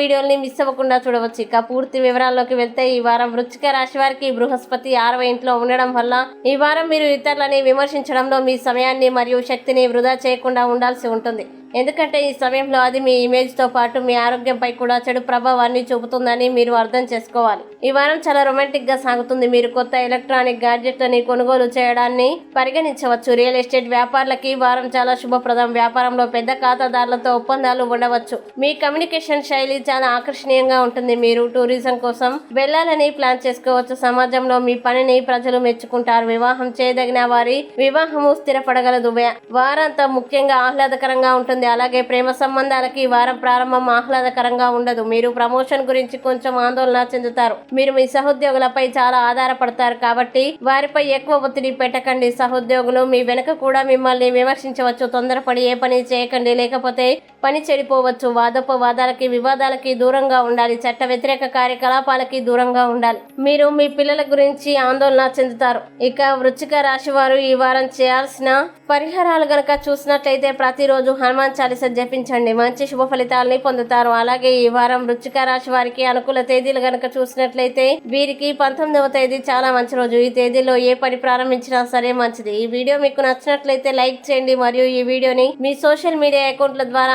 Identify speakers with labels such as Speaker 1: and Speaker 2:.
Speaker 1: వీడియోల్ని miss అవ్వకుండా చూడవచ్చు. ఇక పూర్తి వివరాల్లోకి వెళ్తే ఈ వారం వృచ్చిక రాశి వారికి బృహస్పతి ఆరవ ఇంట్లో ఉండడం వల్ల ఈ వారం మీరు ఇతరులని విమర్శించడంలో మీ సమయాన్ని మరియు శక్తిని వృధా చేయకుండా ఉండాల్సి ఉంటుంది. ఎందుకంటే ఈ సమయంలో అది మీ ఇమేజ్తో పాటు మీ ఆరోగ్యంపై కూడా చెడు ప్రభావాన్ని చూపుతుందని మీరు అర్థం చేసుకోవాలి. ఈ వారం చాలా రొమాంటిక్గా సాగుతుంది. మీరు కొత్త ఎలక్ట్రానిక్ గాడ్జెట్లని కొనుగోలు చేయడాన్ని పరిగణించవచ్చు. రియల్ ఎస్టేట్ వ్యాపారులకి ఈ వారం చాలా శుభప్రదం. వ్యాపారంలో పెద్ద ఖాతాదారులతో ఒప్పందాలు ఉండవచ్చు. మీ కమ్యూనికేషన్ శైలి చాలా ఆకర్షణీయంగా ఉంటుంది. మీరు టూరిజం కోసం వెళ్ళాలని ప్లాన్ చేసుకోవచ్చు. సమాజంలో మీ పనిని ప్రజలు మెచ్చుకుంటారు. వివాహం చేయదగిన వారి వివాహము స్థిరపడగలదు. వారంతా ముఖ్యంగా ఆహ్లాదకరంగా ఉంటుంది. అలాగే ప్రేమ సంబంధాలకి ఈ వారం ప్రారంభం ఆహ్లాదకరంగా ఉండదు. మీరు ప్రమోషన్ గురించి కొంచెం ఆందోళన చెందుతారు. మీరు మీ సహోద్యోగులపై చాలా ఆధారపడతారు కాబట్టి వారిపై ఎక్కువ ఒత్తిడి పెట్టకండి. సహోద్యోగులు మీ వెనుక కూడా మిమ్మల్ని విమర్శించవచ్చు. తొందరపడి ఏ పని చేయకండి. లేకపోతే పని చెడిపోవచ్చు. వాదోపవాదాలకి వివాదాలకి దూరంగా ఉండాలి. చట్ట వ్యతిరేక కార్యకలాపాలకి దూరంగా ఉండాలి. మీరు మీ పిల్లల గురించి ఆందోళన చెందుతారు. ఇక వృచ్చిక రాశి వారు ఈ వారం చేయాల్సిన పరిహారాలు గనక చూసినట్లయితే ప్రతిరోజు హనుమాన్ చాలీస జపించండి. మంచి శుభ ఫలితాలని పొందుతారు. అలాగే ఈ వారం వృచ్చిక రాశి వారికి అనుకూల తేదీలు గనక చూసినట్లయితే వీరికి పంతొమ్మిదవ తేదీ చాలా మంచి రోజు. ఈ తేదీలో ఏ పని ప్రారంభించినా సరే మంచిది. ఈ వీడియో మీకు నచ్చినట్లయితే లైక్ చేయండి. మరియు ఈ వీడియోని మీ సోషల్ మీడియా అకౌంట్ల ద్వారా